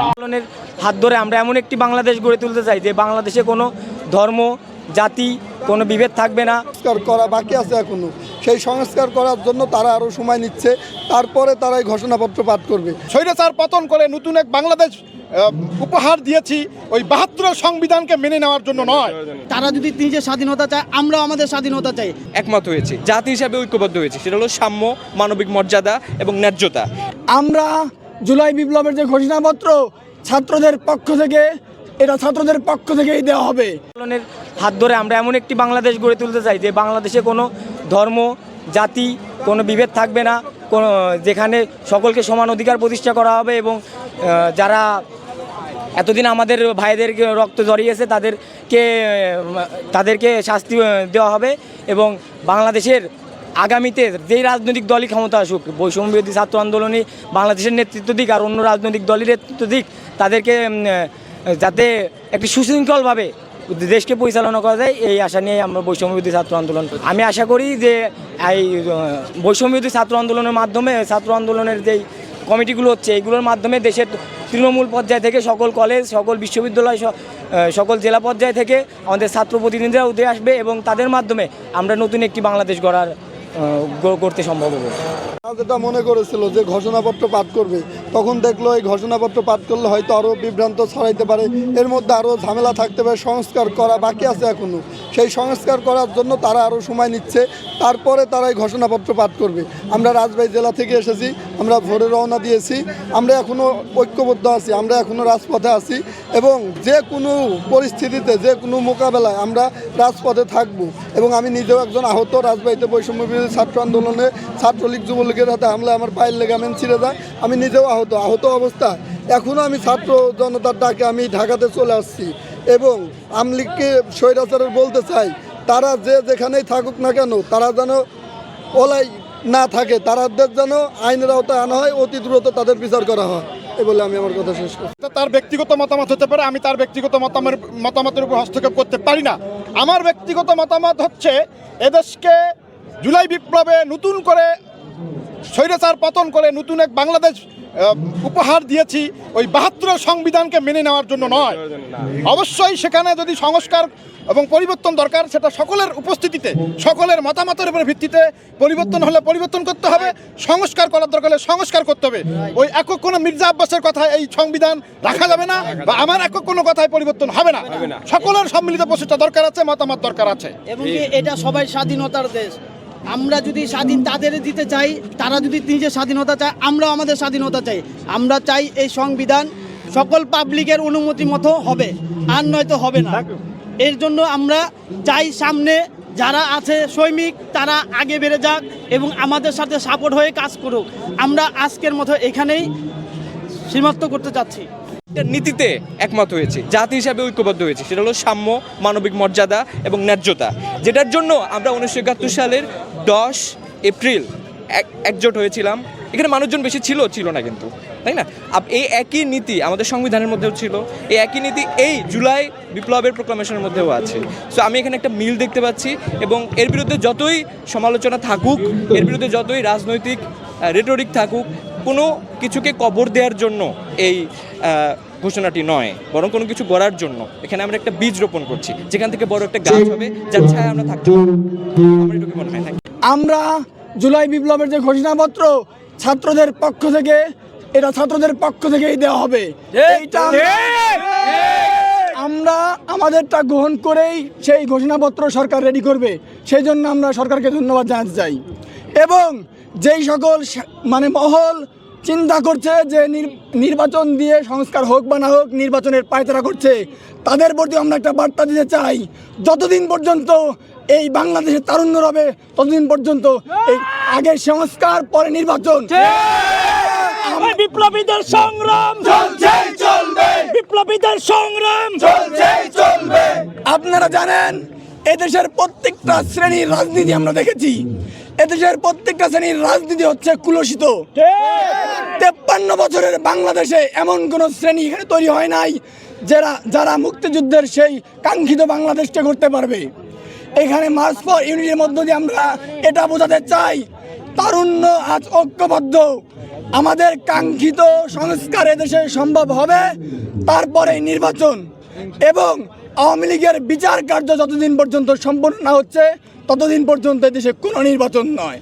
আন্দোলনের হাত ধরে আমরা এমন একটি বাংলাদেশ গড়ে তুলতে চাই যে বাংলাদেশে কোনো ধর্ম, জাতি, কোনো বিভেদ থাকবে না। সংস্কার করা বাকি আছে এখনও। সেই সংস্কার করার জন্য তারা আরও সময় নিচ্ছে। তারপরে তারাই ঘোষণাপত্র পাঠ করবে। স্বৈরাচার পতন করে নতুন এক বাংলাদেশ উপহার দিয়েছি ওই বাহাত্তরের সংবিধানকে মেনে নেওয়ার জন্য নয়। তারা যদি নিজের স্বাধীনতা চায় আমরাও আমাদের স্বাধীনতা চাই। একমত হয়েছে। জাতি হিসাবে ঐক্যবদ্ধ হয়েছে। সেটা হলো সাম্য মানবিক মর্যাদা এবং ন্যায্যতা। আমরা জুলাই বিপ্লবের যে ঘোষণাপত্র ছাত্রদের পক্ষ থেকে এটা ছাত্রদের পক্ষ থেকেই দেওয়া হবে। আন্দোলনের হাত ধরে আমরা এমন একটি বাংলাদেশ গড়ে তুলতে চাই যে বাংলাদেশে কোনো ধর্ম জাতি কোনো বিভেদ থাকবে না। কোনো যেখানে সকলকে সমান অধিকার প্রতিষ্ঠা করা হবে এবং যারা এতদিন আমাদের ভাইদেরকে রক্ত জড়িয়েছে তাদেরকে তাদেরকে শাস্তি দেওয়া হবে এবং বাংলাদেশের আগামীতে যেই রাজনৈতিক দলই ক্ষমতা আসুক বৈষম্য বিরোধী ছাত্র আন্দোলনে বাংলাদেশের নেতৃত্ব দিক আর অন্য রাজনৈতিক দলের নেতৃত্ব দিক তাদেরকে যাতে একটি সুশৃঙ্খলভাবে দেশকে পরিচালনা করা যায় এই আশা নিয়ে আমরা বৈষম্য বিরোধী ছাত্র আন্দোলন। আমি আশা করি যে এই আহ, বৈষম্য বিরোধী ছাত্র আন্দোলনের মাধ্যমে ছাত্র আন্দোলনের যেই কমিটিগুলো হচ্ছে এইগুলোর মাধ্যমে দেশের তৃণমূল পর্যায় থেকে সকল কলেজ, সকল বিশ্ববিদ্যালয় সকল জেলা পর্যায় থেকে আমাদের ছাত্র প্রতিনিধিরা উঠে আসবে এবং তাদের মাধ্যমে আমরা নতুন একটি বাংলাদেশ গড়ার করতে সম্ভব হব। যেটা মনে করেছিল যে ঘোষণাপত্র পাঠ করবে। তখন দেখল এই ঘোষণাপত্র পাঠ করলে হয়তো আরও বিভ্রান্ত ছড়াইতে পারে। এর মধ্যে আরও ঝামেলা থাকতে পারে, সংস্কার করা বাকি আছে এখনও। সেই সংস্কার করার জন্য তারা আরও সময় নিচ্ছে, তারপরে তারা এই ঘোষণাপত্র পাঠ করবে। আমরা রাজবাড়ী জেলা থেকে এসেছি, আমরা ভোরে রওনা দিয়েছি, আমরা এখনও ঐক্যবদ্ধ আছি, আমরা এখনও রাজপথে আছি এবং যে কোনো পরিস্থিতিতে, যে কোনো মোকাবেলায় আমরা রাজপথে থাকব। এবং আমি নিজেও একজন আহত রাজবাড়িতে বৈষম্য বিরোধী ছাত্র আন্দোলনে ছাত্রলীগ যুবলীগের হাতে হামলা, আমার পায়ের লেগামেন্ট ছিঁড়ে যায় আমি নিজেও আহত। আহত অবস্থায় এখনও আমি ছাত্র জনতার ডাকে আমি ঢাকাতে চলে আসছি এবং আমলিগকে স্বৈরাচারের বলতে চাই, তারা যে যেখানেই থাকুক না কেন, তারা যেন ওলাই না থাকে, তারাদের যেন আইনের আওতায় আনা হয়, অতি দ্রুত তাদের বিচার করা হয়। এই বলে আমি আমার কথা শেষ করি তার ব্যক্তিগত মতামত হতে পারে, আমি তার ব্যক্তিগত মতামত মতামতের উপর হস্তক্ষেপ করতে পারি না। আমার ব্যক্তিগত মতামত হচ্ছে, এদেশকে জুলাই বিপ্লবে নতুন করে স্বৈরাচার পতন করে নতুন এক বাংলাদেশ উপহার দিয়েছি ওই বাহাত্তরের সংবিধানকে মেনে নেওয়ার জন্য নয়। অবশ্যই সেখানে যদি সংস্কার এবং পরিবর্তন দরকার সেটা সকলের উপস্থিতিতে সকলের মতামতের উপর ভিত্তিতে পরিবর্তন হলে পরিবর্তন করতে হবে সংস্কার করার দরকার হলে সংস্কার করতে হবে। ওই একক কোনো মির্জা আব্বাসের কথা এই সংবিধান রাখা যাবে না বা আমার একক কোনো কথায় পরিবর্তন হবে না। সকলের সম্মিলিত প্রচেষ্টা দরকার আছে মতামত দরকার আছে। এবং এটা সবাই স্বাধীনতার দেশ? আমরা যদি স্বাধীন তাদের দিতে চাই তারা যদি নিজের স্বাধীনতা চায় আমরাও আমাদের স্বাধীনতা চাই। আমরা চাই এই সংবিধান সকল পাবলিকের অনুমতি মতো হবে আর নয়তো হবে না। এর জন্য আমরা চাই সামনে যারা আছে সৈনিক তারা আগে বেড়ে যাক এবং আমাদের সাথে সাপোর্ট হয়ে কাজ করুক। আমরা আজকের মতো এখানেই সীমাপ্ত করতে চাচ্ছি একটা নীতিতে একমত হয়েছে। জাতি হিসাবে ঐক্যবদ্ধ হয়েছে। সেটা হলো সাম্য, মানবিক মর্যাদা এবং ন্যায্যতা। যেটার জন্য আমরা উনিশশো একাত্তর সালের দশ এপ্রিল এক একজোট হয়েছিলাম। এখানে মানুষজন বেশি ছিল ছিল না কিন্তু। তাই না? এই একই নীতি আমাদের সংবিধানের মধ্যেও ছিল। এই একই নীতি এই জুলাই বিপ্লবের প্রোক্লামেশনের মধ্যেও আছে। সো আমি এখানে একটা মিল দেখতে পাচ্ছি এবং এর বিরুদ্ধে যতই সমালোচনা থাকুক, এর বিরুদ্ধে যতই রাজনৈতিক রেটরিক থাকুক, কোনো কিছুকে কবর দেওয়ার জন্য এই ঘোষণাটি নয় বরং কোনো কিছু গড়ার জন্য। এখানে আমরা একটা বীজ রোপণ করছি যেখান থেকে বড় একটা গাছ হবে যার ছায়া আমরা থাকতে. আমরা জুলাই বিপ্লবের যে ঘোষণাপত্র ছাত্রদের পক্ষ থেকে এটা ছাত্রদের পক্ষ থেকেই দেওয়া হবে। এইটা আমরা আমাদেরটা গ্রহণ করেই সেই ঘোষণাপত্র সরকার রেডি করবে। সেই জন্য আমরা সরকারকে ধন্যবাদ জানাতে চাই। এবং যেই সকল মানে মহল চিন্তা করছে যে নির- নির্বাচন দিয়ে সংস্কার হোক বা না হোক নির্বাচনের পায়তারা করছে। তাদের প্রতি আমরা একটা বার্তা দিতে চাই। যতদিন পর্যন্ত এই বাংলাদেশের তারুণ্য রবে ততদিন পর্যন্ত এই আগে সংস্কার পরে নির্বাচন। বিপ্লবীদের সংগ্রাম। চলছে চলবে। বিপ্লবীদের সংগ্রাম। চলছে চলবে। আপনারা জানেন এদেশের প্রত্যেকটা শ্রেণির রাজনীতি আমরা দেখেছি। এদেশের প্রত্যেকটা শ্রেণির রাজনীতি হচ্ছে কুলসিত। তেপ্পান্ন বছরের বাংলাদেশে এমন কোন শ্রেণি এখানে তৈরি হয় নাই যারা যারা মুক্তিযুদ্ধের সেই কাঙ্ক্ষিত বাংলাদেশটা করতে পারবে। এখানে মার্চ ফর ইউনিটির মধ্য দিয়ে আমরা এটা বোঝাতে চাই, তারুণ্য আজ ঐক্যবদ্ধ। আমাদের কাঙ্ক্ষিত সংস্কার এদেশে সম্ভব হবে, তারপরে নির্বাচন। এবং আওয়ামী লীগের বিচার কার্য যতদিন পর্যন্ত সম্পন্ন না হচ্ছে, ততদিন পর্যন্ত দেশে কোনো নির্বাচন নয়।